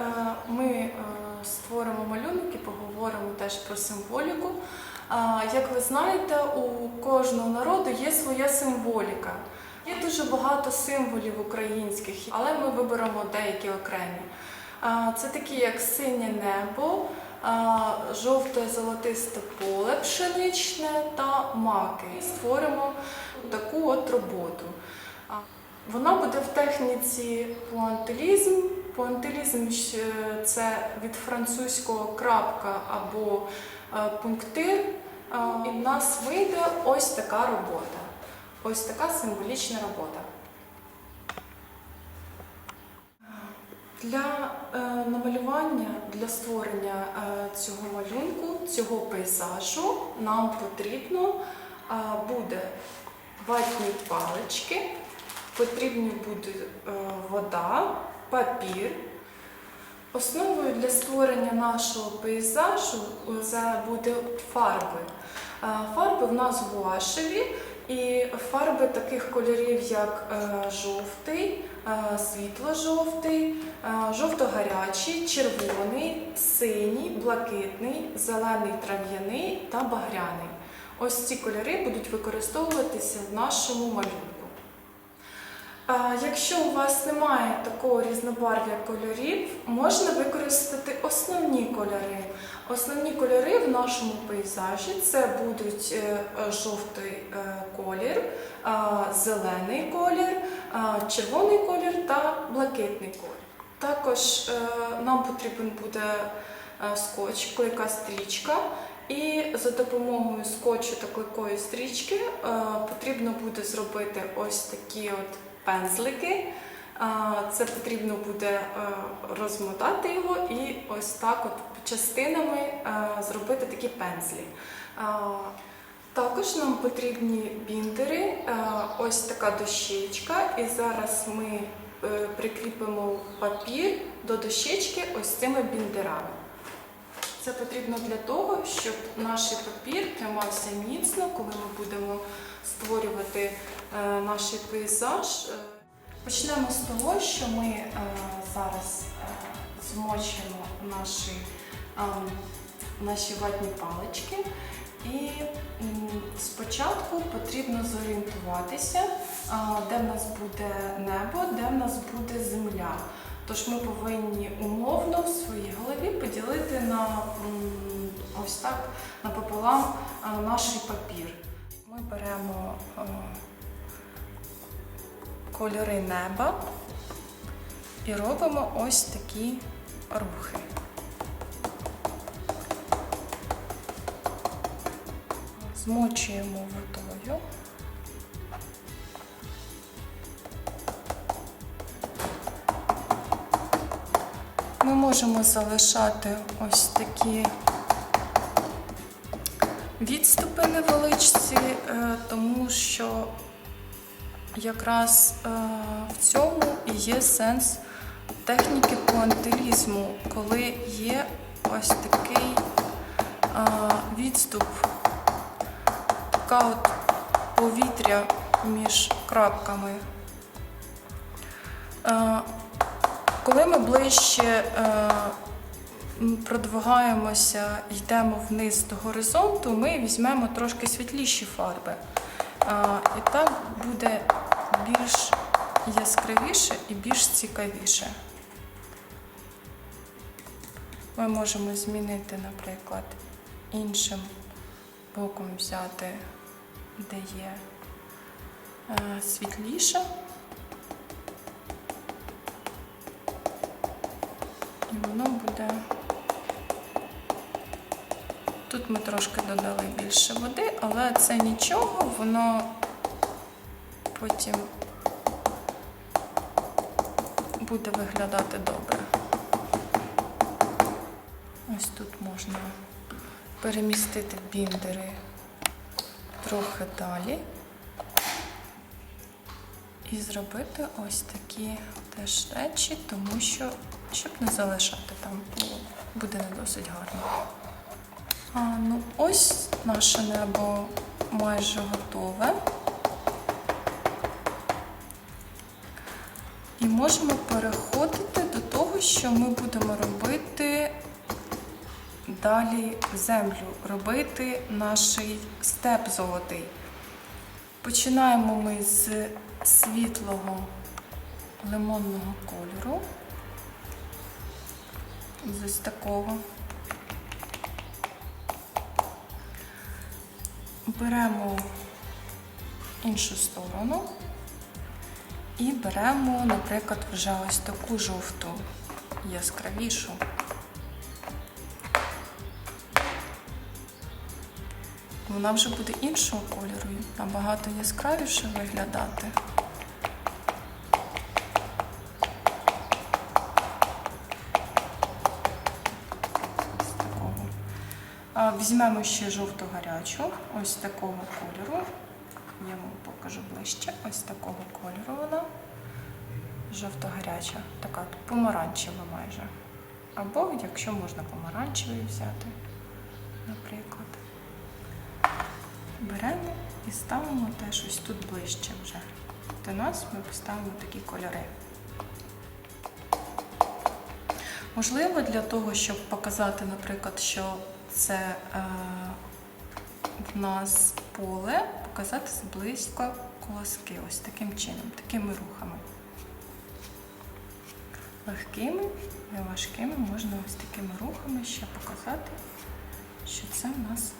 Е, ми е, створимо малюнок і поговоримо теж про символіку. Як ви знаєте, у кожного народу є своя символіка. Є дуже багато символів українських, але ми виберемо деякі окремі. Це такі, як синє небо, жовте золотисте поле пшеничне та маки. Створимо таку от роботу. А, Вона буде в техніці пуантилізм. Пуантилізм е, це від французького крапка або е, пунктир. І в нас вийде ось така робота. Ось така символічна робота. Для е, намалювання, для створення е, цього малюнку, цього пейзажу нам потрібно е, буде ватні палички, потрібна буде е, вода, папір. Основою для створення нашого пейзажу це буде фарби. Е, Фарби в нас гуашеві і фарби таких кольорів, як е, жовтий, світло-жовтий, жовто-гарячий, червоний, синій, блакитний, зелений трав'яний та багряний. Ось ці кольори будуть використовуватися в нашому малюнку. Якщо у вас немає такого різнобарв'я кольорів, можна використати основні кольори. Основні кольори в нашому пейзажі це будуть е, жовтий е, колір, зелений колір, червоний колір та блакитний колір. Також е, нам потрібен буде скотч, клейка стрічка. І за допомогою скотчу та клейкої стрічки потрібно буде зробити ось такі от пензлики. Це потрібно буде е, розмотати його і ось так от частинами е, зробити такі пензлі. Також нам потрібні біндери, е, ось така дощечка, і зараз ми прикріпимо папір до дощечки ось цими біндерами. Це потрібно для того, щоб наш папір тримався міцно, коли ми будемо створювати е, наш пейзаж. Е, Почнемо з того, що ми е, зараз змочимо наші, наші ватні палички. І спочатку потрібно зорієнтуватися, де в нас буде небо, де в нас буде земля. Тож ми повинні умовно в своїй голові поділити на ось так напополам е, наш папір. Ми беремо е, кольори неба і робимо ось такі рухи. Змочуємо водою. Можемо залишати ось такі відступи невеличці, е, тому що якраз е, в цьому і є сенс техніки пуантилізму, коли є ось такий е, відступ, така от повітря між крапками. Е, Коли ми ближче е, продвигаємося, йдемо вниз до горизонту, ми візьмемо трошки світліші фарби. А, І так буде більш яскравіше і більш цікавіше. Ми можемо змінити, наприклад, іншим боком взяти, де є е, світліше. І воно буде. Тут ми трошки додали більше води, але це нічого, воно потім буде виглядати добре. Ось тут можна перемістити біндери трохи далі і зробити ось такі теж речі, тому що щоб не залишати там, буде не досить гарно. А, ну ось наше небо майже готове. І можемо переходити до того, що ми будемо робити далі землю, робити наш степ золотий. Починаємо ми з світлого лимонного кольору. З ось такого. Беремо іншу сторону і беремо, наприклад, вже ось таку жовту, яскравішу. Вона вже буде іншого кольору, набагато яскравіше виглядати. Візьмемо ще жовту гарячу, ось такого кольору. Я вам покажу ближче. Ось такого кольору вона. Жовто-гаряча, така помаранчева майже. Або, якщо можна помаранчевий взяти, наприклад. Беремо і ставимо теж ось тут ближче вже. До нас ми поставимо такі кольори. Можливо, для того, щоб показати, наприклад, що це е, в нас поле, показати зблизько колоски, ось таким чином, такими рухами. Легкими, не важкими, можна ось такими рухами ще показати, що це в нас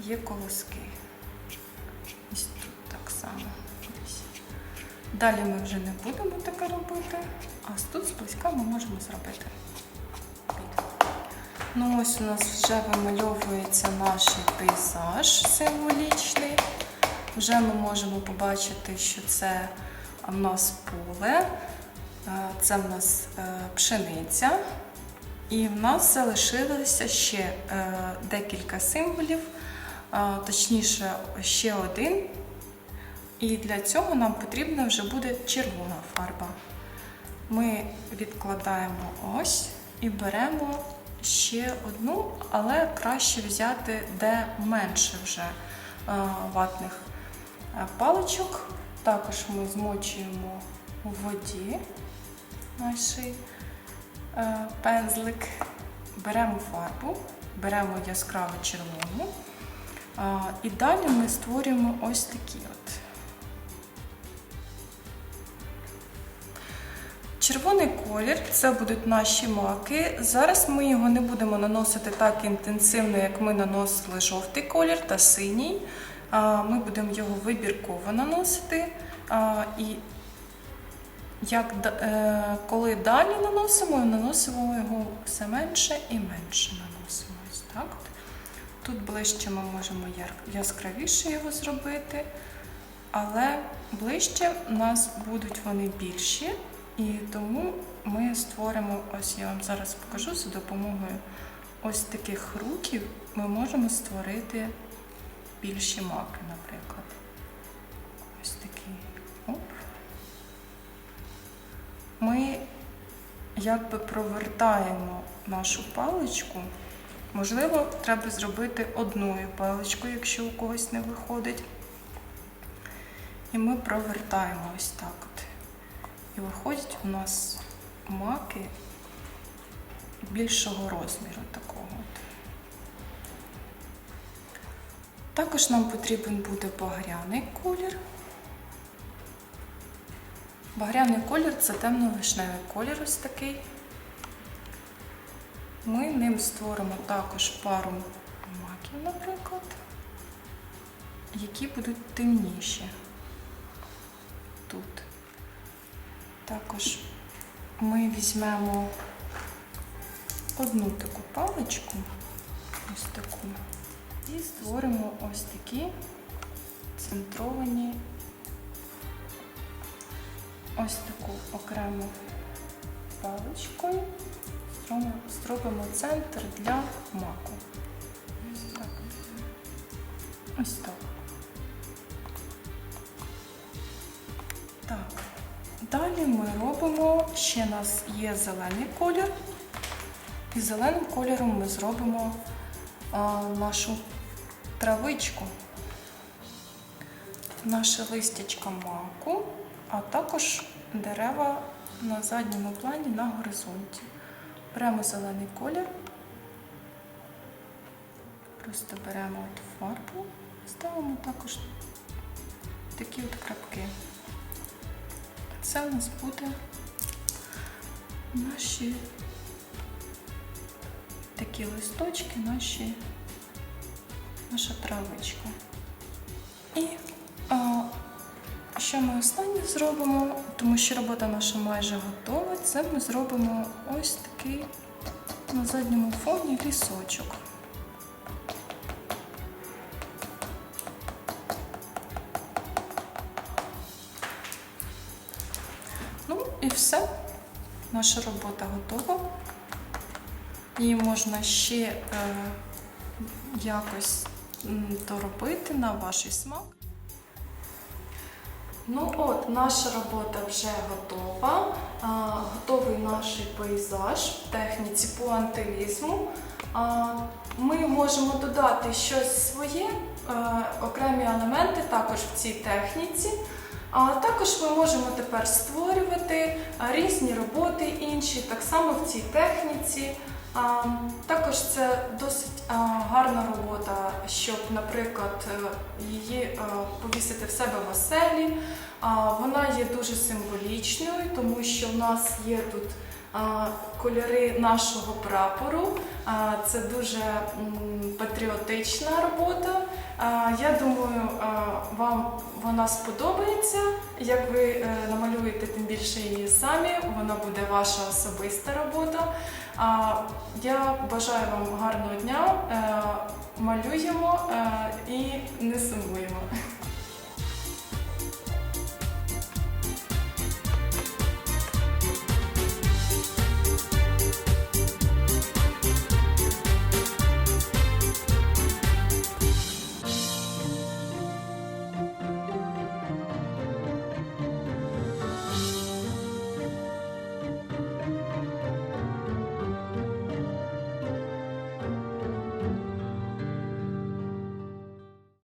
є колоски. Ось тут так само. Далі ми вже не будемо таке робити, а тут зблизька ми можемо зробити. Ну ось у нас вже вимальовується наш пейзаж символічний. Вже ми можемо побачити, що це в нас поле, е, це в нас е, пшениця. І в нас залишилося ще е, декілька символів, точніше, ще один. І для цього нам потрібна вже буде червона фарба. Ми відкладаємо ось і беремо ще одну, але краще взяти де менше вже ватних е, паличок. Також ми змочуємо у воді наш е, пензлик, беремо фарбу, беремо яскраву червону. І далі ми створюємо ось такі от. Червоний колір це будуть наші маки. Зараз ми його не будемо наносити так інтенсивно, як ми наносили жовтий колір та синій. Ми будемо його вибірково наносити. І як, е, коли далі наносимо, наносимо його все менше і менше наносимо. Ось так. Тут ближче ми можемо яскравіше його зробити, але ближче у нас будуть вони більші, і тому ми створимо, ось я вам зараз покажу за допомогою ось таких руків ми можемо створити більші маки, наприклад. Ось такий. Оп. Ми якби провертаємо нашу паличку. Можливо, треба зробити одною паличкою, якщо у когось не виходить. І ми провертаємо ось так от. І виходять у нас маки більшого розміру такого. Також нам потрібен буде багряний колір. Багряний колір це темно-вишневий колір ось такий. Ми ним створимо також пару маків, наприклад, які будуть темніші тут. Також ми візьмемо одну таку паличку, ось таку, і створимо ось такі центровані, ось таку окрему паличкою. Зробимо- центр для маку. Ось так. Ось так. Так. Далі ми робимо, ще у нас є зелений колір. І зеленим кольором ми зробимо а, нашу травичку, наше листячко маку, а також дерева на задньому плані на горизонті. Беремо зелений колір. Просто беремо от фарбу, ставимо також такі от крапки. Це у нас буде наші такі листочки, наші, наша травичка. І що ми останнє зробимо, тому що робота наша майже готова, це ми зробимо ось такий на задньому фоні лісочок. Ну і все. Наша робота готова. Її можна ще е, якось доробити на ваш смак. Ну от, наша робота вже готова. Готовий наш пейзаж в техніці пуантилізму. А, ми можемо додати щось своє, е, окремі елементи також в цій техніці. А також ми можемо тепер створювати різні роботи інші, так само в цій техніці. А, Також це досить гарна робота, щоб, наприклад, е, її е, повісити в себе в оселі. А, Вона є дуже символічною, тому що в нас є тут кольори нашого прапору. Це дуже патріотична робота. Я думаю, вам вона сподобається. Як ви е, намалюєте тим більше її самі, вона буде ваша особиста робота. Я бажаю вам гарного дня. Е, Малюємо е, і не сумуємо.